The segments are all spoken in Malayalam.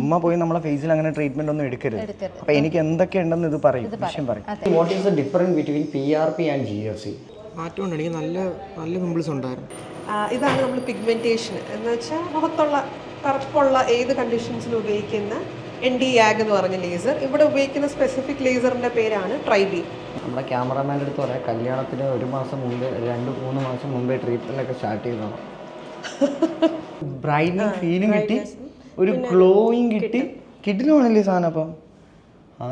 ഉമ്മ പോയി നമ്മളെ ഫേസിൽ അങ്ങനെ ട്രീറ്റ്മെന്റ് ഒന്നും എടുക്കരുത്. അപ്പൊ എനിക്ക് എന്തൊക്കെ ഉണ്ടെന്ന് ഇത് പറയും. വിഷയം പറയും. What is the difference between P R P and G F C മാറ്റം ഉണ്ട് എനിക്ക് നല്ല നല്ല പിമ്പിൾസ് ഉണ്ടായിരുന്നു. ഇതാണ് നമ്മൾ പിഗ്മെന്റേഷൻ എന്ന് വെച്ചാൽ മുഖത്തുള്ള കറുപ്പുള്ള ഏത് കണ്ടീഷൻസിലും ഉപയോഗിക്കുന്ന എൻ ഡി യാഗ് എന്ന് പറഞ്ഞ ലേസർ ഇവിടെ ഉപയോഗിക്കുന്ന സ്പെസിഫിക് ലേസറിന്റെ പേരാണ് ട്രൈബി നമ്മുടെ ക്യാമറമാന്റെ അടുത്ത് പറയാം കല്യാണത്തിന് ഒരു മാസം മുമ്പ് രണ്ട് മൂന്ന് മാസം മുമ്പേ ട്രീറ്റ്മെന്റ് ഒക്കെ സ്റ്റാർട്ട് ചെയ്തതാണ് ബ്രൈറ്റ് ഫീലും കിട്ടി. ഒരു ഗ്ലോയിങ് കിട്ടി. കിട്ടിനാണല്ലേ സാധനം അപ്പം? ആ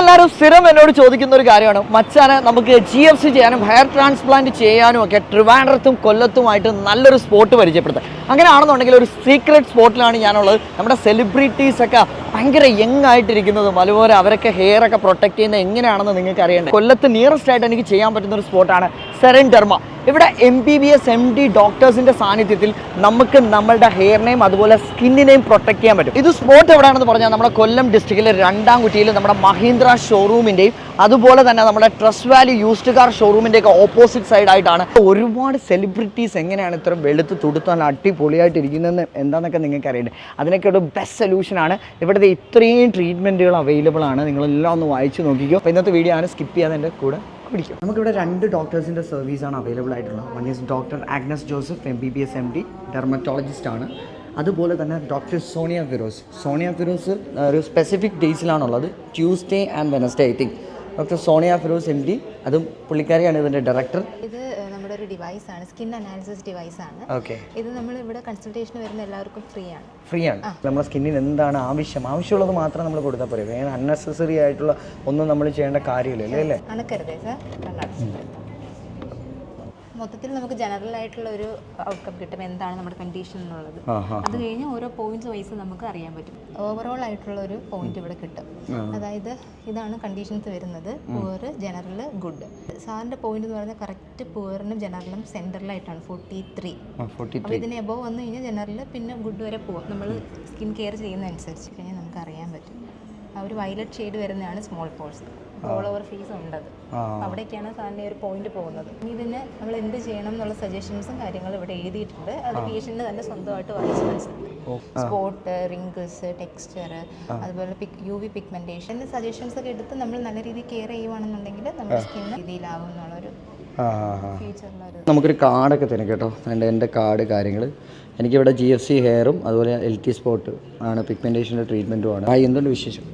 എല്ലാവരും സ്ഥിരം എന്നോട് ചോദിക്കുന്ന ഒരു കാര്യമാണ്. മച്ചാനെ നമുക്ക് ജി എഫ് സി ചെയ്യാനും ഹെയർ ട്രാൻസ്പ്ലാന്റ് ചെയ്യാനും ഒക്കെ ട്രിവാൻഡ്രത്തും കൊല്ലത്തുമായിട്ട് നല്ലൊരു സ്പോട്ട് പരിചയപ്പെടുത്തുക അങ്ങനെയാണെന്നുണ്ടെങ്കിൽ ഒരു സീക്രട്ട് സ്പോട്ടിലാണ് ഞാനുള്ളത്. നമ്മുടെ സെലിബ്രിറ്റീസ് ഒക്കെ ഭയങ്കര യങ് ആയിട്ടിരിക്കുന്നതും അതുപോലെ അവരൊക്കെ ഹെയർ ഒക്കെ പ്രൊട്ടക്ട് ചെയ്യുന്നത് എങ്ങനെയാണെന്ന് നിങ്ങൾക്ക് അറിയേണ്ടത് കൊല്ലത്ത് നിയറസ്റ്റ് ആയിട്ട് എനിക്ക് ചെയ്യാൻ പറ്റുന്ന ഒരു സ്പോട്ടാണ് സെറൻ ഡെർമ ഇവിടെ M B B S M D ഡോക്ടേഴ്സിന്റെ സാന്നിധ്യത്തിൽ നമുക്ക് നമ്മളുടെ ഹെയറിനെയും അതുപോലെ സ്കിന്നിനെയും പ്രൊട്ടക്ട് ചെയ്യാൻ പറ്റും. ഇത് സ്പോട്ട് എവിടെയാണെന്ന് പറഞ്ഞാൽ നമ്മുടെ കൊല്ലം ഡിസ്ട്രിക്റ്റിലെ രണ്ടാം കുറ്റിയിൽ നമ്മുടെ മഹീന്ദ്ര ഷോറൂമിന്റെയും അതുപോലെ തന്നെ നമ്മുടെ ട്രസ്റ്റ് വാലി യൂസ്ഡ് കാർ ഷോറൂമിന്റെ ഒക്കെ ഓപ്പോസിറ്റ് സൈഡ് ആയിട്ടാണ് ഒരുപാട് സെലിബ്രിറ്റീസ് എങ്ങനെയാണ് ഇത്ര വെളുത്ത് തുടുത്താൻ അടിപൊളിയായിട്ടിരിക്കുന്നതെന്ന് എന്താണെന്നൊക്കെ നിങ്ങൾക്ക് അറിയണ്ടേ? അതിനൊക്കെ ഒരു ബെസ്റ്റ് സൊല്യൂഷനാണ് ഇവിടുത്തെ ഇത്രയും ട്രീറ്റ്മെന്റുകൾ അവൈലബിൾ ആണ്. നിങ്ങളെല്ലാം ഒന്ന് വായിച്ച് നോക്കിക്കോ. ഇന്നത്തെ വീഡിയോ ആണ്. സ്കിപ്പ് ചെയ്യാതെ കൂടെ പിടിക്കും നമുക്കിവിടെ രണ്ട് ഡോക്ടേഴ്സിന്റെ ആണ് അവൈലബിൾ ആയിട്ടുള്ളത്. One is doctor Agnes Joseph M B B S M D dermatologist ആണ്. അതുപോലെ തന്നെ ഡോക്ടർ സോണിയ ഫിറോസ് സോണിയ ഫിറോസ് ഒരു specific ഡേയ്സിലാണുള്ളത് Tuesday and Wednesday I think doctor Sonia Firoz M D അതും പുള്ളിക്കാരിയാണ് ഇതിന്റെ ഡയറക്ടർ ഇത് നമ്മുടെ ഒരു ഡിവൈസ് ആണ്. സ്കിൻ അനാലിസിസ് ഡിവൈസ് ആണ്. ഓക്കെ ഇത് നമ്മൾ ഇവിടെ കൺസൾട്ടേഷൻ വരുന്ന എല്ലാവർക്കും ഫ്രീ ആണ് ഫ്രീ ആണ് നമ്മുടെ സ്കിന്നിന് എന്താണ് ആവശ്യം? ആവശ്യമുള്ളത് മാത്രം നമ്മൾ കൊടുത്താൽ പോരെ. വേറെ അൺനെസസറി ആയിട്ടുള്ള ഒന്നും നമ്മൾ ചെയ്യേണ്ട കാര്യമില്ല അല്ലേ? അണക്കരുതേ സാർ മൊത്തത്തിൽ നമുക്ക് ജനറൽ ആയിട്ടുള്ള ഒരു ഔട്ട്കം കിട്ടും. എന്താണ് നമ്മുടെ കണ്ടീഷൻ എന്നുള്ളത്. അത് കഴിഞ്ഞ് ഓരോ പോയിന്റ്സ് വൈസ് നമുക്ക് അറിയാൻ പറ്റും. ഓവറോൾ ആയിട്ടുള്ള ഒരു പോയിന്റ് ഇവിടെ കിട്ടും. അതായത് ഇതാണ് കണ്ടീഷൻസ് വരുന്നത്. പുവർ ജനറൽ ഗുഡ് സാറിന്റെ പോയിന്റ് എന്ന് പറഞ്ഞാൽ കറക്റ്റ് പുവറിനും ജനറലും സെന്ററിലായിട്ടാണ് ഫോർട്ടി ത്രീ അപ്പൊ അപ്പോൾ ഇതിന് എബോവ് വന്നു കഴിഞ്ഞാൽ ജനറൽ പിന്നെ ഗുഡ് വരെ പോകും നമ്മൾ സ്കിൻ കെയർ ചെയ്യുന്നതനുസരിച്ച് കഴിഞ്ഞാൽ നമുക്ക് അറിയാൻ പറ്റും. ആ ഒരു വയലറ്റ് ഷെയ്ഡ് വരുന്നതാണ് small pores all over face ഉണ്ടത്. അവിടേക്കാണ് സാറിന്റെ ഒരു പോയിന്റ് പോകുന്നത്. ഇനി ഇതിന് നമ്മൾ എന്ത് ചെയ്യണം എന്നുള്ള സജഷൻസും കാര്യങ്ങളും ഇവിടെ എഴുതിയിട്ടുണ്ട്. അത് പേഷ്യന്റ് തന്നെ സ്വന്തമായിട്ട് വായിച്ച് മനസ്സിലാക്കും. സ്പോട്ട് റിങ്കിൾസ് ടെക്സ്ചർ അതുപോലെ യു വി പിഗ്മെന്റേഷൻ സജഷൻസ് ഒക്കെ എടുത്ത് നമ്മൾ നല്ല രീതിയിൽ കെയർ ചെയ്യുവാണെന്നുണ്ടെങ്കിൽ നമ്മുടെ സ്കിൻ രീതിയിലാവും എന്നുള്ളൊരു നമുക്കൊരു കാർഡൊക്കെ തരും കേട്ടോ. എന്റെ എന്റെ കാർഡ് കാര്യങ്ങൾ എനിക്കിവിടെ ജി എഫ് സി ഹെയറും അതുപോലെ എൽ ടി സ്പോട്ട് ആണ് പിഗ്മെന്റേഷന്റെ ട്രീറ്റ്മെന്റും ആണ്. ആ എന്തുകൊണ്ട് വിശേഷം?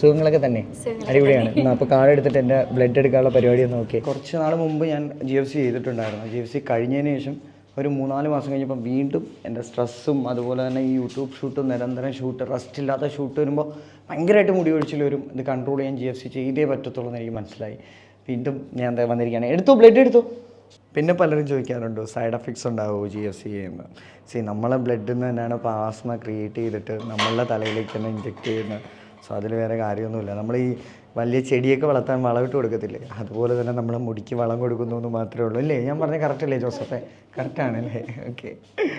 സുഖങ്ങളൊക്കെ തന്നെ. അടിപൊളിയാണ്. അപ്പോൾ കാർഡ് എടുത്തിട്ട് എന്റെ ബ്ലഡ് എടുക്കാനുള്ള പരിപാടി ഒന്ന് നോക്കി കുറച്ച് നാൾ മുമ്പ് ഞാൻ ജി എഫ് സി ചെയ്തിട്ടുണ്ടായിരുന്നു. ജി എഫ് സി കഴിഞ്ഞതിന് ശേഷം ഒരു മൂന്നാൽ മാസം കഴിഞ്ഞപ്പോൾ വീണ്ടും എന്റെ സ്ട്രെസ്സും അതുപോലെ തന്നെ ഈ യൂട്യൂബ് ഷൂട്ട് നിരന്തരം ഷൂട്ട് റെസ്റ്റ് ഇല്ലാത്ത ഷൂട്ട് വരുമ്പോൾ ഭയങ്കരമായിട്ട് മുടി ഒഴിച്ചിൽ വരും. ഇത് കൺട്രോൾ ചെയ്യാൻ ജി എഫ് സി ചെയ്തേ പറ്റത്തുള്ളൂ എന്ന് എനിക്ക് മനസ്സിലായി. വീണ്ടും ഞാൻ ദേ വന്നിരിക്കുകയാണ്. എടുത്തു ബ്ലഡ് എടുത്തു? പിന്നെ പലരും ചോദിക്കാറുണ്ട് സൈഡ് എഫക്ട്സ് ഉണ്ടാവുമോ ജി എഫ് സി ചെയ്യുമ്പോൾ സി നമ്മളെ ബ്ലഡിൽ നിന്ന് തന്നെയാണ് പ്ലാസ്മ ക്രിയേറ്റ് ചെയ്തിട്ട് നമ്മളുടെ തലയിലേക്ക് തന്നെ ഇഞ്ചെക്ട് ചെയ്യുന്നത്. സോ അതിൽ വേറെ കാര്യമൊന്നുമില്ല. നമ്മൾ ഈ വലിയ ചെടിയൊക്കെ വളർത്താൻ വളമിട്ട് കൊടുക്കത്തില്ലേ? അതുപോലെ തന്നെ നമ്മൾ മുടിക്ക് വളം കൊടുക്കുന്നു എന്ന് മാത്രമേ ഉള്ളൂ. അല്ലേ ഞാൻ പറഞ്ഞ കറക്റ്റ് അല്ലേ ജോസഫെ? കറക്റ്റാണ് അല്ലേ? ഓക്കെ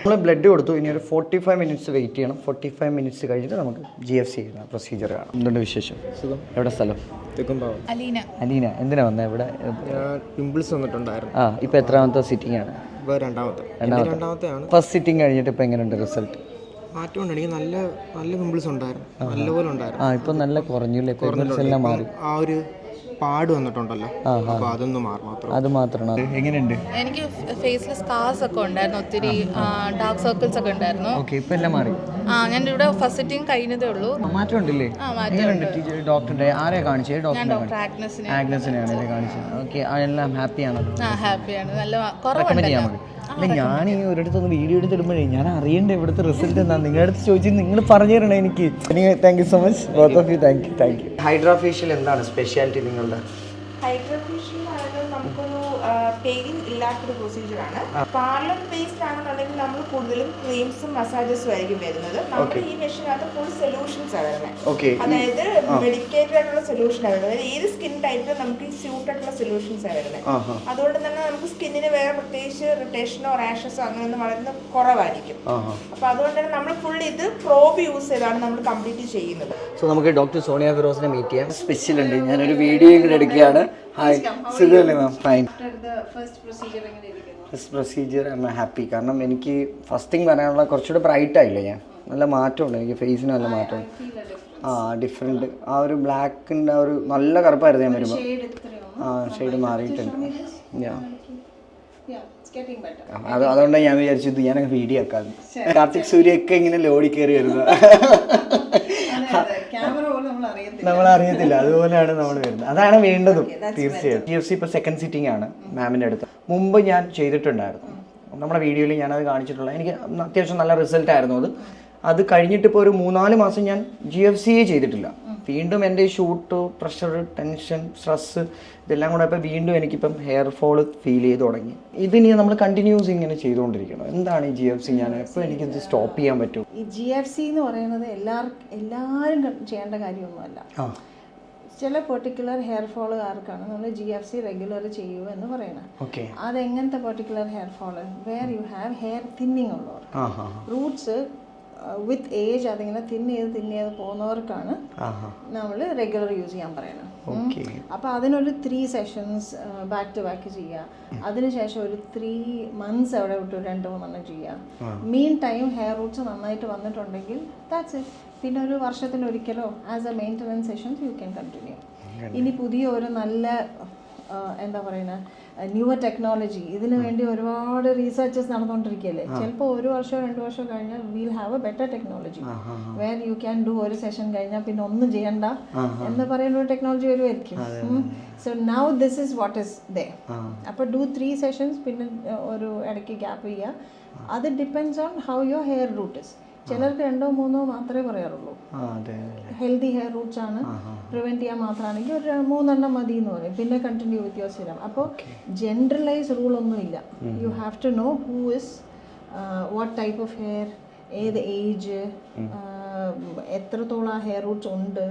നമ്മൾ ബ്ലഡ് കൊടുത്തു. ഇനി ഒരു ഫോർട്ടി ഫൈവ് മിനിറ്റ്സ് വെയിറ്റ് ചെയ്യണം. ഫോർട്ടി ഫൈവ് മിനിറ്റ്സ് കഴിഞ്ഞിട്ട് നമുക്ക് ജി എഫ് സി ചെയ്യുന്ന പ്രൊസീജിയർ കാണാം. എന്തുണ്ട് വിശേഷം? സുഖം. എവിടെ സ്ഥലം? അലീന. അലീന എന്തിനാ വന്നത് ഇവിടെ? ഞാൻ പിമ്പിൾസ് വന്നിട്ടുണ്ടായിരുന്നു. ആ ഇപ്പോൾ എത്രാമത്തെ സിറ്റിംഗ് ആണ്? രണ്ടാമത്തെ. രണ്ടാമത്തെ. രണ്ടാമത്തെയാണ്. ഫസ്റ്റ് സിറ്റിംഗ് കഴിഞ്ഞിട്ട് ഇപ്പോൾ എങ്ങനെയുണ്ട് റിസൾട്ട് മാറ്റം ഉണ്ട് എനിക്ക് നല്ല നല്ല പിമ്പിൾസ് ഉണ്ടായിരുന്നു. നല്ലപോലെ ഉണ്ടായിരുന്നു. ആ ഇപ്പം നല്ല കുറഞ്ഞില്ലേ? പിമ്പിൾസ് എല്ലാം മാറി. ആ ഒരു പാട് വന്നിട്ടുണ്ടല്ലോ. അപ്പോൾ അതൊന്ന് മാറും മാത്രം അത് മാത്രമാണ്. എങ്ങനെയുണ്ട്? എനിക്ക് ഫേസിൽ സ്കാർസ് ഒക്കെ ഉണ്ടായിരുന്നു. ഒത്തിരി ഡാർക്ക് സർക്കിൾസ് ഒക്കെ ഉണ്ടായിരുന്നു. ഓക്കെ ഇപ്പം എല്ലാം മാറി. ആ ഞാൻ ഇവിടെ ഫസ്റ്റ് സിറ്റിംഗ് കഴിഞ്ഞതേ ഉള്ളൂ. ആ, മാറ്റം ഉണ്ടല്ലേ ടീച്ചർ ഡോക്ടറുടെ ആരെയാ കാണിച്ചത്? ഡോക്ടർ ആഗ്നസിനെ ആഗ്നസിനെയാണ്. കാണിച്ചത്? ഓക്കെ എല്ലാം ഹാപ്പിയാണ് ആ ഹാപ്പിയാണ് നല്ല മതി അല്ല ഞാൻ ഈ ഒരിടത്തൊന്ന് വീഡിയോ എടുത്തിടുമ്പോഴേ ഞാൻ അറിയണ്ടേ ഇവിടുത്തെ റിസൾട്ട് എന്താ? നിങ്ങളുടെ അടുത്ത് ചോദിച്ചു നിങ്ങൾ പറഞ്ഞു തരണം എനിക്ക് thank you so much both of you thank you thank you hydrofacial എന്താണ് സ്പെഷ്യാലിറ്റി നിങ്ങളുടെ? ഹൈഡ്രോഫേഷ്യൽ പെയിൻ ഇല്ലാത്തൊരു പ്രൊസീജിയറാണ് പാർലർ ബേസ്ഡ് ആണെന്നുണ്ടെങ്കിൽ നമ്മൾ കൂടുതലും ക്രീംസും മസാജസും ആയിരിക്കും വരുന്നത്. നമ്മുടെ ഈ മെഷീനകത്ത് ഫുൾ സൊല്യൂഷൻസ് ആണ് വരുന്നത്. അതായത് മെഡിക്കേറ്റഡ് ആയിട്ടുള്ള സൊല്യൂഷൻ ആണ് വരുന്നത്. ഏത് സ്കിൻ ടൈപ്പിലും നമുക്ക് ഈ സ്യൂട്ട് ആയിട്ടുള്ള സൊല്യൂഷൻസ് ആണ് വരുന്നത്. അതുകൊണ്ട് തന്നെ നമുക്ക് സ്കിന്നിന് വേറെ പ്രത്യേകിച്ച് റിട്ടേഷനോ റാഷസോ അങ്ങനെയൊന്നും വളരുന്ന കുറവായിരിക്കും. അപ്പൊ അതുകൊണ്ട് തന്നെ നമ്മൾ ഫുൾ ഇത് പ്രോബ് യൂസ് ചെയ്താണ് നമ്മൾ കംപ്ലീറ്റ് ചെയ്യുന്നത്. സോ നമുക്ക് ഡോക്ടർ സോണിയ ഫിറോസിനെ മീറ്റ് ചെയ്യാം. സ്പെഷ്യൽ ഉണ്ട്. ഞാനൊരു വീഡിയോ ഇങ്ങനെ എടുക്കുകയാണ്. ഹായ് സുഖമല്ലേ ma'am fine first procedure I'm happy കാരണം എനിക്ക് ഫസ്റ്റ് തിങ് പറയാനുള്ള കുറച്ചുകൂടെ ബ്രൈറ്റ് ആയില്ലേ ഞാൻ? നല്ല മാറ്റമുണ്ട്. എനിക്ക് ഫേസിന് നല്ല മാറ്റം. ആ ഡിഫറെന്റ് ആ ഒരു ബ്ലാക്കിന്റെ ആ ഒരു നല്ല കറുപ്പായിരുന്നു ഞാൻ വരുമ്പോൾ ആ ഷെയ്ഡ് മാറിയിട്ടുണ്ട്. ഞാൻ അത് അതുകൊണ്ടാണ് ഞാൻ വിചാരിച്ചത് ഞാനങ്ങ് വീഡിയോ ആക്കാറുണ്ട് കാർത്തിക് സൂര്യൊക്കെ ഇങ്ങനെ ലോഡി കയറി വരുന്നത്. നമ്മൾ അറിയത്തില്ല അതുപോലെയാണ് നമ്മൾ വരുന്നത്. അതാണ് വേണ്ടതും തീർച്ചയായും. ജി എഫ് സി ഇപ്പോൾ സെക്കൻഡ് സിറ്റിംഗ് ആണ് മാമിന്റെ അടുത്ത്. മുമ്പ് ഞാൻ ചെയ്തിട്ടുണ്ടായിരുന്നു. നമ്മുടെ വീഡിയോയിൽ ഞാനത് കാണിച്ചിട്ടുള്ള എനിക്ക് അത്യാവശ്യം നല്ല റിസൾട്ട് ആയിരുന്നു അത്. അത് കഴിഞ്ഞിട്ട് ഇപ്പോൾ ഒരു മൂന്നാൽ മാസം ഞാൻ ജി എഫ് സിയെ ചെയ്തിട്ടില്ല. വീണ്ടും എന്റെ ഷൂട്ട് പ്രഷർ ടെൻഷൻ സ്ട്രെസ് ഇതെല്ലാം കൂടെ ഇപ്പോൾ വീണ്ടും എനിക്കിപ്പം ഹെയർ ഫോൾ ഫീൽ ചെയ്ത് തുടങ്ങി. ഇതിനി നമ്മൾ കണ്ടിന്യൂസ് ഇങ്ങനെ ചെയ്തുകൊണ്ടിരിക്കണം. എന്താണ് ഈ ജി എഫ് സി ഞാൻ എപ്പോൾ എനിക്ക് ഇത് സ്റ്റോപ്പ് ചെയ്യാൻ പറ്റും? ഈ ജി എഫ് സി എന്ന് പറയുന്നത് എല്ലാവർക്കും എല്ലാവരും ചെയ്യേണ്ട കാര്യമൊന്നുമല്ല. ചില പെർട്ടിക്കുലർ ഹെയർ ഫോളുകാർക്കാണ് നമ്മൾ ജി എഫ് സി റെഗുലർ ചെയ്യൂ എന്ന് പറയുന്നത്. അതെങ്ങനത്തെ particular hair fall where you have hair thinning ഉള്ളവർ റൂട്ട്സ് വിത്ത് ഏജ് അതിങ്ങനെ തിന്ന് ചെയ്ത് തിന്ന് ചെയ്ത് പോകുന്നവർക്കാണ് നമ്മൾ റെഗുലർ യൂസ് ചെയ്യാൻ പറയുന്നത്. അപ്പൊ അപ്പോൾ അതിനൊരു three sessions back to back ചെയ്യുക. അതിനുശേഷം ഒരു ത്രീ മന്ത്സ് അവിടെ വിട്ട് രണ്ട് മൂന്നെണ്ണം ചെയ്യുക. മീൻ ടൈം ഹെയർ റൂട്ട്സ് നന്നായിട്ട് വന്നിട്ടുണ്ടെങ്കിൽ ദാറ്റ്സ് ഇറ്റ് പിന്നെ ഒരു വർഷത്തിലൊരിക്കലോ as a maintenance sessions you can continue ഇനി പുതിയ ഒരു നല്ല എന്താ പറയുന്നത് ന്യൂവർ ടെക്നോളജി ഇതിനു വേണ്ടി ഒരുപാട് റീസർച്ചസ് നടന്നുകൊണ്ടിരിക്കുകയല്ലേ ചിലപ്പോൾ ഒരു വർഷമോ രണ്ട് വർഷമോ കഴിഞ്ഞാൽ will have a better technology where you can do ഒരു സെഷൻ കഴിഞ്ഞാൽ പിന്നെ ഒന്നും ചെയ്യണ്ട എന്ന് പറയുന്ന ഒരു ടെക്നോളജി വരുമായിരിക്കും. So now this is what is they അപ്പോൾ ഡു ത്രീ സെഷൻസ് പിന്നെ ഒരു ഇടയ്ക്ക് ഗ്യാപ്പ് ചെയ്യുക അത് depends on how your hair root is ചിലർക്ക് രണ്ടോ മൂന്നോ മാത്രമേ പറയാറുള്ളൂ. ഹെൽത്തി ഹെയർ റൂട്ട്സ് ആണ്. പ്രിവെന്റ് ചെയ്യാൻ മാത്രമാണെങ്കിൽ ഒരു മൂന്നെണ്ണം മതി എന്ന് പറയും. പിന്നെ കണ്ടിന്യൂ വിത്ത് യുവർ സിരം അപ്പോൾ ജനറലൈസ് റൂൾ ഒന്നും ഇല്ല. You have to know who is what type of hair ഏത് ഏജ് എത്രത്തോളം ആ ഹെയർ റൂട്ട്സ് ഉണ്ട്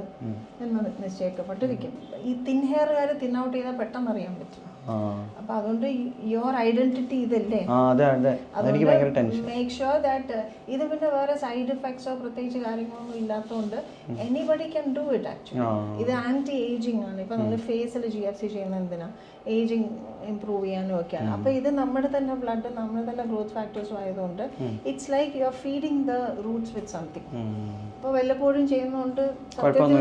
എന്ന് നിശ്ചയിക്കപ്പെട്ടിരിക്കും. ഈ തിൻ ഹെയറുകാർ തിൻ ഔട്ട് ചെയ്താൽ പെട്ടെന്ന് അറിയാൻ പറ്റും. അപ്പൊ അതുകൊണ്ട് യുവർ ഐഡന്റിറ്റി ഇതല്ലേ? മേക്ക് ഷുവർ ദാറ്റ് ഇത് പിന്നെ വേറെ സൈഡ് എഫക്ട്സോ പ്രത്യേകിച്ച് കാര്യങ്ങളൊന്നും ഇല്ലാത്തതുകൊണ്ട് anybody can do it actually ഇത് ആന്റി ഏജിങ് ആണ്. ഇപ്പൊ നമ്മൾ ഫേസിൽ ജി എഫ് സി ചെയ്യുന്ന എന്തിനാ? ഏജിങ് ഇമ്പ്രൂവ് ചെയ്യാനും ഒക്കെയാണ്. അപ്പൊ ഇത് നമ്മുടെ തന്നെ ബ്ലഡ് നമ്മുടെ തന്നെ ഗ്രോത്ത് ഫാക്ടേഴ്സും ആയതുകൊണ്ട് it's like you are feeding the roots with something അപ്പോൾ വല്ലപ്പോഴും ചെയ്യുന്നതുകൊണ്ട്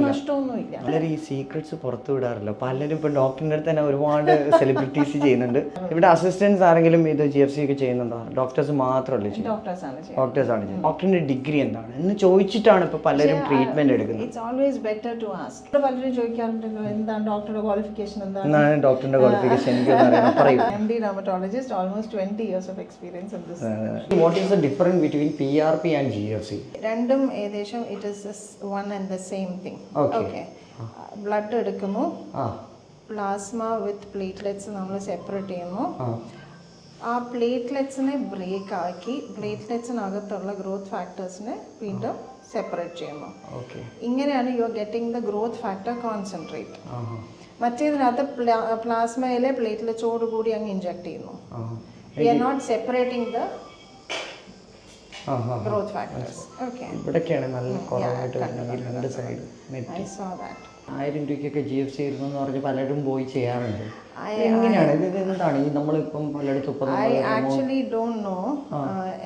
നഷ്ടമൊന്നുമില്ല. പലരും ഈ സീക്രട്സ് പുറത്തു വിടാറില്ല. പലരും ഇപ്പം ഡോക്ടറിന്റെ അടുത്ത് തന്നെ ഒരുപാട് സെലിബ്രിറ്റീസ് ചെയ്യുന്നുണ്ട്. ഇവിടെ അസിസ്റ്റൻസ് ആരെങ്കിലും ഇത് ജി എഫ് സി ഒക്കെ ചെയ്യുന്നുണ്ടോ? ഡോക്ടേഴ്സ് മാത്രമല്ലേ ഡോക്ടേഴ്സ് ആണ് ഡോക്ടറിന്റെ ഡിഗ്രി എന്താണ്? എന്ന് ചോദിച്ചിട്ടാണ് ഇപ്പൊ പലരും ട്രീറ്റ്മെന്റ് എടുക്കുന്നത്. It's always better to ask പലരും ചോദിക്കാറുണ്ടല്ലോ എന്താണ് ഡോക്ടറുടെ ക്വാളിഫിക്കേഷൻ എന്താണ്? ഡോക്ടറിന്റെ ക്വാളിഫിക്കേഷൻ എനിക്ക് പറയൂ. M D dermatologist almost twenty years of experience what is the difference between P R P and G F C രണ്ടും ഏകദേശം it is one and the same thing. Okay blood എടുക്കുന്നു. പ്ലാസ്മ വിത്ത് പ്ലേറ്റ്ലെറ്റ്സ് നമ്മൾ സെപ്പറേറ്റ് ചെയ്യുന്നു. ആ. പ്ലേറ്റ്ലെറ്റ്സിനെ ബ്രേക്ക് ആക്കി പ്ലേറ്റ്ലെറ്റ്സിനകത്തുള്ള ഗ്രോത്ത് ഫാക്ടേഴ്സിനെ വീണ്ടും സെപ്പറേറ്റ് ചെയ്യുന്നു. ഇങ്ങനെയാണ് you are getting the growth factor concentrate മറ്റേതിനകത്ത് പ്ലാസ്മയിലെ പ്ലേറ്റ്ലെറ്റ്സോട് കൂടി അങ്ങ് ഇഞ്ചക്ട് ചെയ്യുന്നു. We are not separating the growth factors okay ഇവിടൊക്കെയാണ് നല്ല കുറവായിട്ട് വരുന്നത്. ഈ രണ്ട് സൈഡ് ഐ സോ ദാറ്റ് ആയിരം രൂപയ്ക്കൊക്കെ ജി എഫ് സി ഇരുന്നു എന്ന് പറഞ്ഞ് പലരും പോയി ചെയ്യാറുണ്ട്. എങ്ങനെയാണ്? ഇത് ഇത് എന്താണ് ഈ നമ്മളിപ്പം പലയിടത്തും ഇപ്പം ഐ ആക്ച്വലി ഡോണ്ട് നോ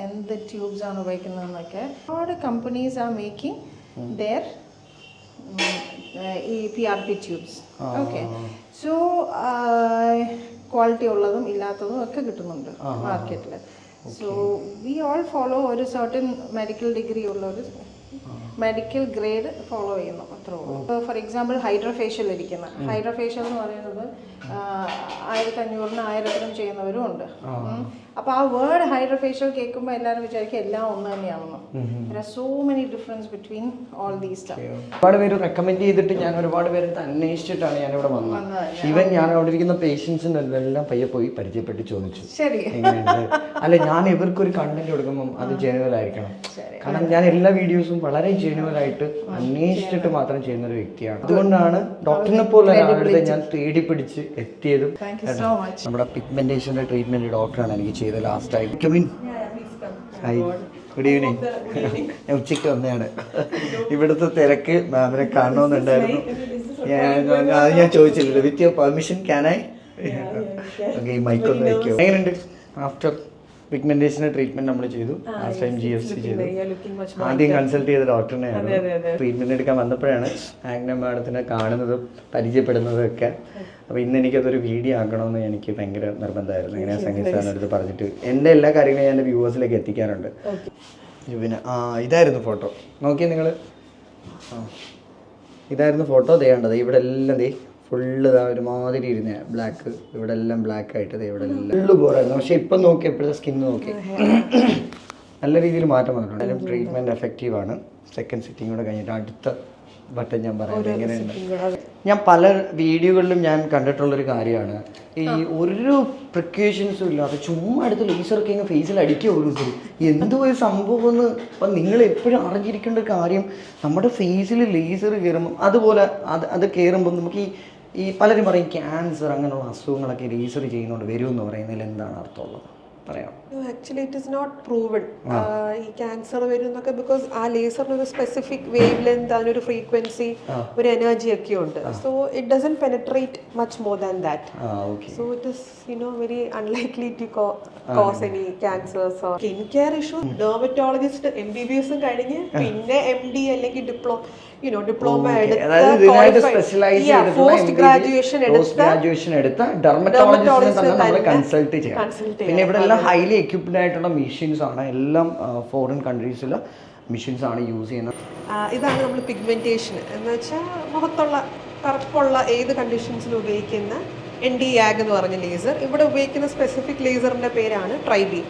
എന്ത് ട്യൂബ്സ് ആണ് ഉപയോഗിക്കുന്നതെന്നൊക്കെ. ഒരുപാട് കമ്പനീസ് ആർ മേക്കിംഗ് ദർ ഈ P R P tubes okay so quality ഉള്ളതും ഇല്ലാത്തതും ഒക്കെ കിട്ടുന്നുണ്ട് മാർക്കറ്റിൽ സോ വി ഓൾ ഫോളോ ഒരു സർട്ടൻ മെഡിക്കൽ ഡിഗ്രി ഉള്ള ഒരു മെഡിക്കൽ ഗ്രേഡ് ഫോളോ ചെയ്യുന്നു അത്രേ ഉള്ളൂ. ഫോർ എക്സാമ്പിൾ ഹൈഡ്രോഫേഷ്യൽ ഇരിക്കുന്ന. ഹൈഡ്രോഫേഷ്യൽ എന്ന് പറയുന്നത് ആയിരത്തി അഞ്ഞൂറിനും ആയിരത്തിനും ചെയ്യുന്നവരും ഉണ്ട്. അപ്പോൾ ആ വേർഡ് ഹൈഡ്രോഫേഷ്യൽ കേൾക്കുമ്പോൾ എല്ലാവരും വിചാരിക്കും എല്ലാം ഒന്ന് തന്നെയാണെന്ന്. So many difference between all these ഒരുപാട് പേര് റെക്കമെൻഡ് ചെയ്തിട്ട് ഞാൻ ഒരുപാട് പേര് അന്വേഷിച്ചിട്ടാണ് ഞാൻ ഇവിടെ വന്നത് ഈവൻ ഞാൻ അവിടെ ഇരിക്കുന്ന പേഷ്യൻസിന് എല്ലാം പയ്യെ പോയി പരിചയപ്പെട്ട് ചോദിച്ചു. ശരി. അല്ല ഞാൻ ഇവർക്കൊരു കണ്ടന്റ് കൊടുക്കുമ്പോൾ അത് ജെനുവൽ ആയിരിക്കണം. കാരണം ഞാൻ എല്ലാ വീഡിയോസും വളരെ ജെനുവൽ ആയിട്ട് അന്വേഷിച്ചിട്ട് മാത്രം ചെയ്യുന്ന ഒരു വ്യക്തിയാണ്. അതുകൊണ്ടാണ് ഡോക്ടറിനെ പോലെ ഒരാളുടെ ഞാൻ തേടി പിടിച്ച് എത്തിയതും. നമ്മുടെ പിഗ്മെന്റേഷന്റെ ട്രീറ്റ്മെന്റ് ഡോക്ടറാണ് എനിക്ക് ചെയ്തത് ലാസ്റ്റ് ആയി കമിൻ ഹൈ ഗുഡ് ഈവനിങ് ഞാൻ ഉച്ചയ്ക്ക് വന്നതാണ്. ഇവിടുത്തെ തിരക്ക് മാമിനെ കാണണമെന്നുണ്ടായിരുന്നു ഞാൻ അത് ഞാൻ ചോദിച്ചില്ല with your permission can I okay ഈ മൈക്ക് ഒന്ന് വയ്ക്കുമോ എങ്ങനെയുണ്ട്? ആഫ്റ്റർ പിഗ്മെന്റേഷന്റെ ട്രീറ്റ്മെന്റ് നമ്മൾ ചെയ്തു. Last time G F C ചെയ്തു. ആദ്യം കൺസൾട്ട് ചെയ്ത ഡോക്ടറിനെയാണ് ട്രീറ്റ്മെന്റ് എടുക്കാൻ വന്നപ്പോഴാണ് ആഗ്ന മാഡത്തിനെ കാണുന്നതും പരിചയപ്പെടുന്നതും ഒക്കെ അപ്പോൾ ഇന്ന് എനിക്കതൊരു വീഡിയോ ആക്കണമെന്ന് എനിക്ക് ഭയങ്കര നിർബന്ധമായിരുന്നു. ഇങ്ങനെ സംഗീത അടുത്ത് പറഞ്ഞിട്ട് എന്റെ എല്ലാ കാര്യങ്ങളും ഞാൻ എന്റെ വ്യൂവേഴ്സിലേക്ക് എത്തിക്കാറുണ്ട്. പിന്നെ ആ ഇതായിരുന്നു ഫോട്ടോ നോക്കിയേ നിങ്ങൾ ഇതായിരുന്നു ഫോട്ടോ ചെയ്യേണ്ടത് ഇവിടെ എല്ലാം ദേ ഫുള്ള് ഇതാ ഒരുമാതിരി ഇരുന്ന. ബ്ലാക്ക് ഇവിടെ എല്ലാം ബ്ലാക്ക് ആയിട്ട് ഇവിടെ എല്ലാം ഫുള്ള് പോരായിരുന്നു പക്ഷെ ഇപ്പം നോക്കി ഇപ്പോഴത്തെ സ്കിൻ നോക്കി. നല്ല രീതിയിൽ മാറ്റം വന്നിട്ടുണ്ട്. അതിലും ട്രീറ്റ്മെന്റ് എഫക്റ്റീവ് ആണ്. സെക്കൻഡ് സിറ്റിംഗ് കൂടെ കഴിഞ്ഞിട്ട് അടുത്ത വട്ടം ഞാൻ പറയാം. എങ്ങനെയുണ്ട്? ഞാൻ പല വീഡിയോകളിലും ഞാൻ കണ്ടിട്ടുള്ളൊരു കാര്യമാണ്. ഈ ഒരു പ്രിക്കോഷൻസും ഇല്ലാതെ ചുമ്മാ എടുത്ത് ലേസറൊക്കെ ഇങ്ങനെ ഫേസിൽ അടിക്കുക എന്തോ ഒരു സംഭവം എന്ന്? അപ്പം നിങ്ങൾ എപ്പോഴും അറിഞ്ഞിരിക്കേണ്ട ഒരു കാര്യം നമ്മുടെ ഫേസിൽ ലേസർ കയറുമ്പോൾ അതുപോലെ അത് അത് കയറുമ്പോൾ നമുക്ക് ഈ ഈ പലരും പറയും ക്യാൻസർ അങ്ങനെയുള്ള അസുഖങ്ങളൊക്കെ രജിസ്റ്റർ ചെയ്യുന്നതുകൊണ്ട് വരുമെന്ന് പറയുന്നതിൽ എന്താണ് അർത്ഥമുള്ളത്? പറയാം actually it is not proved ഈ ക്യാൻസർ വരും എന്നൊക്കെ ബിക്കോസ് ആ ലേസറിന് ഒരു സ്പെസിഫിക് വേവ് ലെങ്ത് അതിനൊരു ഫ്രീക്വൻസി ഒരു എനർജി ഒക്കെ ഉണ്ട്. So it doesn't penetrate much more than that so it is you know very unlikely to cause any cancers skin care issue dermatologist M B B എസും കഴിഞ്ഞ് പിന്നെ എം ഡി അല്ലെങ്കിൽ ഡിപ്ലോ യു നോ ഡിപ്ലോമ എടുത്ത പോസ്റ്റ് ഗ്രാജുവേഷൻ എടുത്ത ഗ്രാജുവേഷൻ എടുത്ത ഡെർമറ്റോളജിസ്റ്റിനെ നമ്മൾ കൺസൾട്ട് ചെയ്യാം പിന്നെ ഇവിടെ എല്ലാം ഹൈലി എക്യുപ്ഡ് ആയിട്ടുള്ള മെഷീൻസ് ആണ്. എല്ലാം ഫോറിൻ കൺട്രീസിൽ മെഷീൻസ് ആണ് യൂസ് ചെയ്യുന്നത്. ഇതാണ് നമ്മൾ പിഗ്മെന്റേഷൻ എന്ന് വെച്ചാൽ മുഖത്തുള്ള കറുപ്പുള്ള ഏത് കണ്ടീഷൻസിലും ഉപയോഗിക്കുന്ന എൻ ഡി ആഗ് എന്ന് പറഞ്ഞ ലേസർ ഇവിടെ ഉപയോഗിക്കുന്ന സ്പെസിഫിക് ലേസറിന്റെ പേരാണ് ട്രൈബി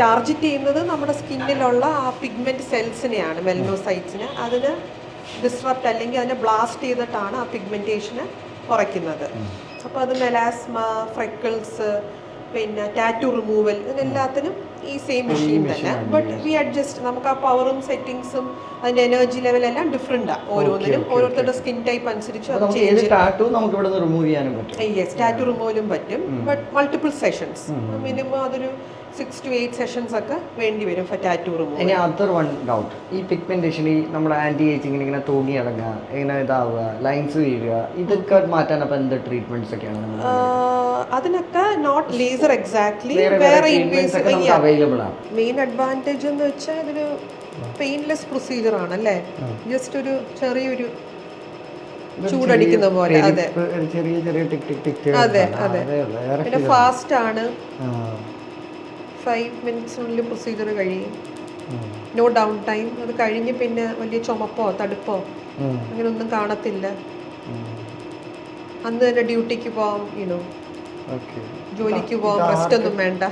ടാർഗറ്റ് ചെയ്യുന്നത് നമ്മുടെ സ്കിന്നിലുള്ള ആ പിഗ്മെന്റ് സെൽസിനെയാണ് മെലനോസൈറ്റ്സിനെ അതിന് ഡിസ്റപ്റ്റ് അല്ലെങ്കിൽ അതിനെ ബ്ലാസ്റ്റ് ചെയ്തിട്ടാണ് ആ പിഗ്മെന്റേഷന് കുറയ്ക്കുന്നത്. അപ്പോൾ അത് മെലാസ്മ ഫ്രെക്കിൾസ് പിന്നെ ടാറ്റു റിമൂവൽ ഇതെല്ലാത്തിനും ഈ സെയിം മെഷീൻ തന്നെ. ബട്ട് വി അഡ്ജസ്റ്റ് നമുക്ക് ആ പവറും സെറ്റിങ്സും അതിന്റെ എനർജി ലെവൽ എല്ലാം ഡിഫറെന്റാണ് ഓരോന്നിനും ഓരോരുത്തരുടെ സ്കിൻ ടൈപ്പ് അനുസരിച്ച് അത് നമുക്ക് ഏത് ടാറ്റു നമുക്ക് ഇവിടെ നിന്ന് റിമൂവ് ചെയ്യാനും പറ്റും. യെസ് ടാറ്റു റിമൂവലും പറ്റും. ബട്ട് മൾട്ടിപ്പിൾ സെഷൻസ് മിനിമം അതൊരു സിക്സ് ടു എയ്റ്റ് സെഷൻസ് ഒക്കെ വേണ്ടി വരും ടാറ്റു റിമൂവ് ഇനി അതർ വൺ ഡൗട്ട് ഈ പിഗ്മെന്റേഷൻ ഈ നമ്മുടെ ആന്റി ഏജിങ്ങിന് ഇങ്ങനെ തൂങ്ങി ഇറങ്ങുക ഇങ്ങനെ ഇതാവുക ലൈൻസ് വീഴുക ഇതൊക്കെ മാറ്റാൻ അപ്പം എന്ത് ട്രീറ്റ്മെന്റ്സ് ഒക്കെയാണ് അതിനൊക്കെ നോട്ട് ലേസർ എക്സാക്ട്ലി വേറെ അവൈലബിൾ ആണ് മെയിൻ അഡ്വാന്റേജ് എന്ന് വെച്ചാൽ ഇതൊരു പെയിൻലെസ് പ്രൊസീജിയർ ആണ് അല്ലേ? ജസ്റ്റ് ഒരു ചെറിയൊരു ചൂടടിക്കുന്ന പോലെ അതെ. ചെറിയ ചെറിയ ടിക് ടിക് ടിക് അതെ അതെ. പിന്നെ ഫാസ്റ്റ് ആണ്. ഫൈവ് മിനിറ്റ്സിനുള്ളിൽ പ്രൊസീജിയർ കഴിയും നോ ഡൗൺ ടൈം അത് കഴിഞ്ഞ് പിന്നെ വലിയ ചുമപ്പോ തടുപ്പോ അങ്ങനെ ഒന്നും കാണത്തില്ല. അന്ന് തന്നെ ഡ്യൂട്ടിക്ക് പോവാം ഓക്കെ ജോലിക്ക് പോവാം റെസ്റ്റ് ഒന്നും വേണ്ട.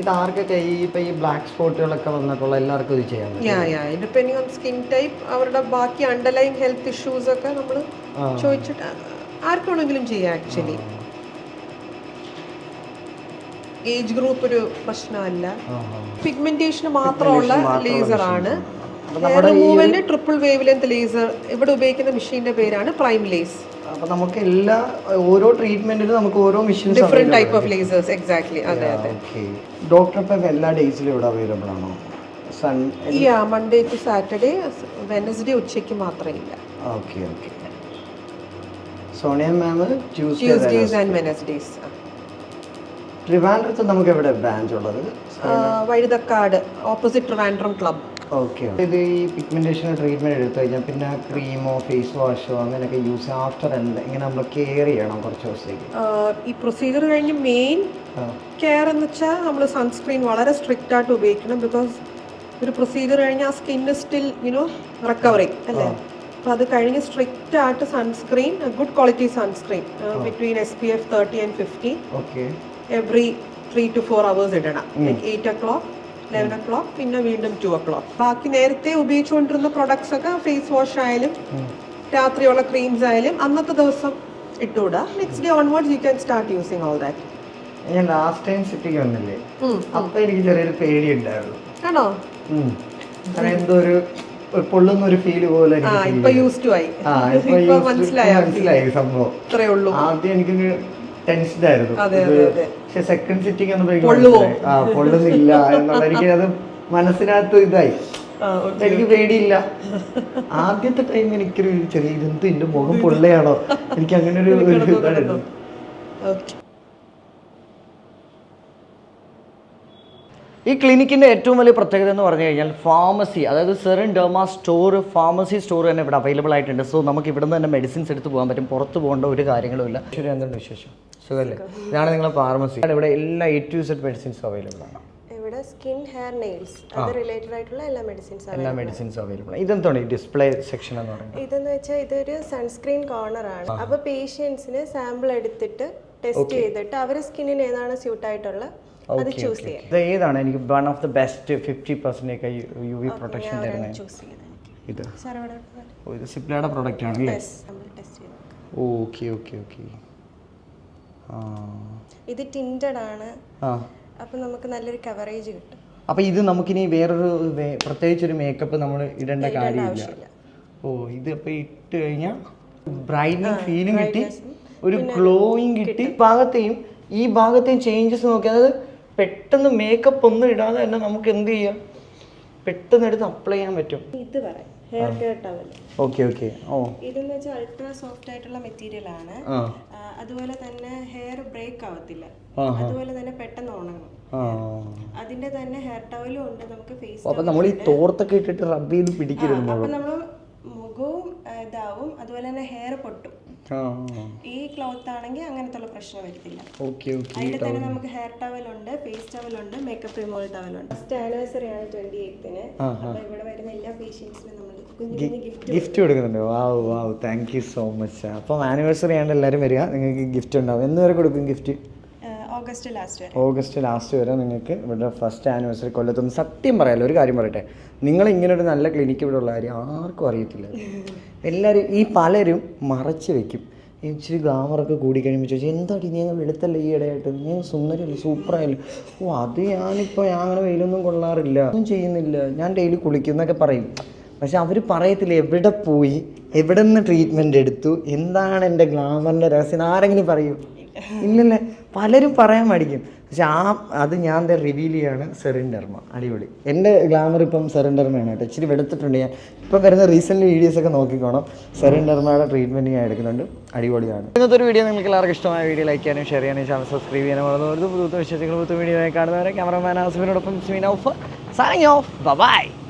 ഇതാർക്കൊക്കെ ഈ ഇപ്പൊ ഈ ബ്ലാക്ക് സ്പോട്ടുകളൊക്കെ വന്നിട്ടുള്ള എല്ലാവർക്കും ഇത് ചെയ്യാം yeah yeah depending on skin type അവരുടെ ബാക്കി അണ്ടർലൈൻ ഹെൽത്ത് ഇഷ്യൂസ് ഒക്കെ നമ്മൾ ചോദിച്ചിട്ട് ആർക്കാണെങ്കിലും ചെയ്യാം ആക്ച്വലി ഏജ് ഗ്രൂപ്പ് ഒരു പ്രശ്നമല്ല. പിഗ്മെന്റേഷന് മാത്രമുള്ള ലേസർ ആണ്. ഹെയർ റിമൂവലിന് ട്രിപ്പിൾ വേവ് ലെങ്ത് ലേസർ ഇവിടെ ഉപയോഗിക്കുന്ന മെഷീന്റെ പേരാണ് പ്രൈം ലേസ് അപ്പൊ നമുക്ക് എല്ലാ ഓരോ ട്രീറ്റ്മെന്റിനും നമുക്ക് ഓരോ machine different type of lasers exactly അതെ അതെ. ഡോക്ടർ ഇപ്പം എല്ലാ ഡേയ്സിലും ഇവിടെ അവൈലബിൾ ആണോ? Sun yeah Monday to Saturday Wednesday ഉച്ചയ്ക്ക് മാത്രമേ ഇല്ല. Okay okay Sonia ma'am Tuesday Tuesdays and Wednesdays ട്രിവാൻഡ്രത്ത് നമുക്ക് എവിടെ ബ്രാഞ്ച് ഉള്ളത് Vazhuthacaud opposite Trivandrum club okay ഇത് ഈ പിഗ്മെന്റേഷൻ ട്രീറ്റ്മെന്റ് എടുത്തു കഴിഞ്ഞാൽ പിന്നെ ക്രീമോ ഫേസ് വാഷോ അങ്ങനെയൊക്കെ യൂസ് ആഫ്റ്റർ എന്ത് ഇങ്ങനെ നമ്മൾ കെയർ ചെയ്യണം കുറച്ച് ദിവസത്തേക്ക്. ഈ പ്രൊസീജിയർ കഴിഞ്ഞ് മെയിൻ കെയർ എന്ന് വെച്ചാൽ നമ്മൾ സൺസ്ക്രീൻ വളരെ സ്ട്രിക്റ്റ് ആയിട്ട് ഉപയോഗിക്കണം ബിക്കോസ് ഒരു പ്രൊസീജിയർ കഴിഞ്ഞ് ആ സ്കിന്ന് സ്റ്റിൽ യുനോ റിക്കവറിങ് അല്ലേ? അപ്പോൾ അത് കഴിഞ്ഞ് സ്ട്രിക്റ്റ് ആയിട്ട് sunscreen good quality sunscreen between S P F thirty and fifty okay every three to four hours ഇടണം. Like eight o'clock eleven o'clock പിന്നെ വീണ്ടും ടു ഒ ക്ലോക്ക് ബാക്കി നേരത്തെ ഉപയോഗിച്ചുകൊണ്ടിരുന്ന പ്രൊഡക്ട്സ് ഒക്കെ ഫേസ് വാഷ് ആയാലും രാത്രിയുള്ള ക്രീംസ് ആയാലും അന്നത്തെ ദിവസം ഇട്ടുകൂടാ next day onwards you can start using all that ഞാൻ ലാസ്റ്റ് ടൈം സിറ്റിക്ക് വന്നില്ലേ? അപ്പൊ എനിക്ക് ചെറിയൊരു പേടി ഉണ്ടായിരുന്നു ആണോ. എന്തോ ഒരു പൊള്ളുന്ന ഒരു ഫീൽ പോലെ മനസ്സിലായ സംഭവം. ആദ്യം എനിക്ക് ടെൻസ്ഡ് ആയിരുന്നു. പക്ഷെ സെക്കൻഡ് സിറ്റിംഗ് ഒന്ന്. ആ പൊള്ളുന്നില്ല എന്നുള്ള എനിക്ക് അത് മനസ്സിനകത്ത് ഇതായി. എനിക്ക് പേടിയില്ല. ആദ്യത്തെ ടൈം എനിക്കൊരു ചെറിയ ഇതെന്ത് എന്റെ മുഖം പൊള്ളയാണോ? എനിക്ക് അങ്ങനെ ഒരു ഒരു ഇതായിരുന്നു. ഈ ക്ലിനിക്കിന്റെ ഏറ്റവും വലിയ പ്രത്യേകത എന്ന് പറഞ്ഞു കഴിഞ്ഞാൽ ഫാർമസി അതായത് Serene Derma store pharmacy store തന്നെ ഇവിടെ അവൈലബിൾ ആയിട്ടുണ്ട്. സോ നമുക്ക് ഇവിടെ നിന്ന് തന്നെ മെഡിസിൻസ് എടുത്ത് പോകാൻ പറ്റും. പുറത്ത് പോകേണ്ട ഒരു കാര്യങ്ങളും ഇല്ല. ശരി എന്തുണ്ട് വിശേഷം? സുഖമല്ലേ ഇതാണ് നിങ്ങളെ ഫാർമസി ഇവിടെ എല്ലാ A to Z medicines available ആണ്. ഇവിടെ സ്കിൻ ഹെയർ നെയിൽസ് അത് റിലേറ്റഡ് ആയിട്ടുള്ള എല്ലാ മെഡിസിൻസ് എല്ലാ മെഡിസിൻസും അവൈലബിൾ ഇതെന്താണ് ഈ ഡിസ്പ്ലേ സെക്ഷൻ എന്ന് പറയുന്നത്? ഇതെന്ന് വെച്ചാൽ ഇതൊരു സൺസ്ക്രീൻ കോർണർ ആണ്. അപ്പൊ പേഷ്യൻസിന് സാമ്പിൾ എടുത്തിട്ട് ടെസ്റ്റ് ചെയ്തിട്ട് അവരുടെ സ്കിന്നിന് ഏതാണ് സ്യൂട്ട് ആയിട്ടുള്ള അത് ചൂസ് ചെയ്യാം. ഇത് ഏതാണ്? എനിക്ക് one of the best fifty percentage U V protection തരുന്നത് ചൂസ് ചെയ്ത് ഇത്. ഓ ഇത് സിപ്ലയുടെ പ്രോഡക്റ്റ് ആണല്ലേ ഓക്കെ ഓക്കെ ഓക്കെ ഇത് ടിന്റഡ് ആണ്. ആ. അപ്പൊ നമുക്ക് നല്ലൊരു കവറേജ് കിട്ടും. അപ്പോൾ ഇത് നമുക്കിനി വേറൊരു പ്രത്യേകിച്ച് ഒരു മേക്കപ്പ് നമ്മൾ ഇടേണ്ട കാര്യമില്ല. ഓ ഇത് അപ്പോൾ ഇട്ട് കഴിഞ്ഞാൽ ബ്രൈറ്റ്നിങ് ഫീലും കിട്ടി. ഒരു ഗ്ലോയിങ് കിട്ടി. ഭാഗത്തെയും ഈ ഭാഗത്തെയും ചേഞ്ചസ് നോക്കി അതായത് പെട്ടെന്ന് മേക്കപ്പ് ഒന്നും ഇടാതെ തന്നെ നമുക്ക് എന്ത് ചെയ്യാം? പെട്ടെന്ന് എടുത്ത് അപ്ലൈ ചെയ്യാൻ പറ്റും. ഇത് പറയാം hair care towel okay okay ഓ. ഇതെന്ന് വെച്ചാൽ അൾട്രാ സോഫ്റ്റ് ആയിട്ടുള്ള മെറ്റീരിയൽ ആണ്. അതുപോലെ തന്നെ ഹെയർ ബ്രേക്ക് ആവത്തില്ല. അതുപോലെ തന്നെ പെട്ടെന്ന് ഉണങ്ങും. അതിന്റെ തന്നെ ഹെയർ ടവലും ഉണ്ട് നമുക്ക് ഫേസ് അപ്പൊ നമ്മൾ ഈ തോർത്തൊക്കെ ഇട്ടിട്ട് റബ്ബ് ചെയ്ത് പിടിക്കരുത് അപ്പൊ നമ്മൾ മുഖവും ഇതാവും. അതുപോലെ തന്നെ ഹെയർ പൊട്ടും. ഈ ക്ലോത്ത് ആണെങ്കിൽ അങ്ങനത്തെ ഉള്ള പ്രശ്നം വരത്തില്ല. Okay okay. അതിൽ തന്നെ നമുക്ക് ഹെയർ ടവൽ ഉണ്ട് ഫേസ് ടവൽ ഉണ്ട് മേക്കപ്പ് റിമൂവൽ ടവൽ ഉണ്ട്. ഫസ്റ്റ് ആനിവേഴ്സറി ആണ് ട്വന്റി എയ്ത്തിന് അപ്പൊ ഇവിടെ വരുന്ന എല്ലാ പേഷ്യൻസിനും നമ്മൾ ഗിഫ്റ്റ് കൊടുക്കുന്നുണ്ട്. Wow wow thank you so much അപ്പം ആനിവേഴ്സറി ആണ് എല്ലാവരും വരിക. നിങ്ങൾക്ക് ഗിഫ്റ്റ് ഉണ്ടാവും. എന്ന് വരെ കൊടുക്കും ഗിഫ്റ്റ് ഓഗസ്റ്റ് ലാസ്റ്റ് വരെ. ഓഗസ്റ്റ് ലാസ്റ്റ് വരെ നിങ്ങൾക്ക് ഇവിടെ ഫസ്റ്റ് ആനിവേഴ്സറി കൊല്ലത്തുനിന്ന് സത്യം പറയാലോ ഒരു കാര്യം പറയട്ടെ. നിങ്ങൾ ഇങ്ങനെ ഒരു നല്ല ക്ലിനിക്ക് ഇവിടെ ഉള്ള കാര്യം ആർക്കും അറിയത്തില്ല. എല്ലാവരും ഈ പലരും മറച്ചു വെക്കും. ഇച്ചിരി ഗ്ലാമറൊക്കെ കൂടി കഴിയുമ്പോൾ ചോദിച്ചു എന്താടി നീ അങ്ങ് വെളുത്തല്ലേ ഈ ഇടയായിട്ട്? നീ അങ്ങ് സുന്ദരല്ലേ സൂപ്പറായല്ലോ ഓ അത് ഞാനിപ്പോൾ ഞാൻ അങ്ങനെ വെയിലൊന്നും കൊള്ളാറില്ല. ഒന്നും ചെയ്യുന്നില്ല. ഞാൻ ഡെയിലി കുളിക്കുന്നൊക്കെ പറയും. പക്ഷെ അവർ പറയത്തില്ല എവിടെ പോയി? എവിടെ നിന്ന് ട്രീറ്റ്മെന്റ് എടുത്തു? എന്താണ് എന്റെ ഗ്ലാമറിന്റെ രഹസ്യം? ആരെങ്കിലും പറയൂ. ഇല്ലല്ലേ. പലരും പറയാൻ മടിക്കും. പക്ഷെ ആ അത് ഞാൻ റിവീൽ ചെയ്യാണ് സെറിൻഡർമ അടിപൊളി. എന്റെ ഗ്ലാമർ ഇപ്പം സെറിൻഡർമയാണ് കേട്ടോ. ഇച്ചിരി വെടുത്തിട്ടുണ്ട് ഞാൻ. ഇപ്പം വരുന്ന റീസെന്റ് വീഡിയോസൊക്കെ നോക്കിക്കോണം. സെറിൻഡർമയുടെ ട്രീറ്റ്മെന്റ് ഞാൻ എടുക്കുന്നുണ്ട്. അടിപൊളിയാണ്. ഇന്നത്തെ ഒരു വീഡിയോ നിങ്ങൾക്ക് എല്ലാവർക്കും ഇഷ്ടമായ വീഡിയോ ലൈക്ക് ചെയ്യാനും ഷെയർ ചെയ്യാനും ചാനൽ സബ്സ്ക്രൈബ് ചെയ്യാനും മറന്നു പുതുത്ത വിശേഷങ്ങൾ പുതു വീഡിയോ കാണുന്നവരെ ക്യാമറമാൻ ആസിഫിനോടൊപ്പം സ്മീൻ ഓഫ് സൈനിങ് ഓഫ് ബൈ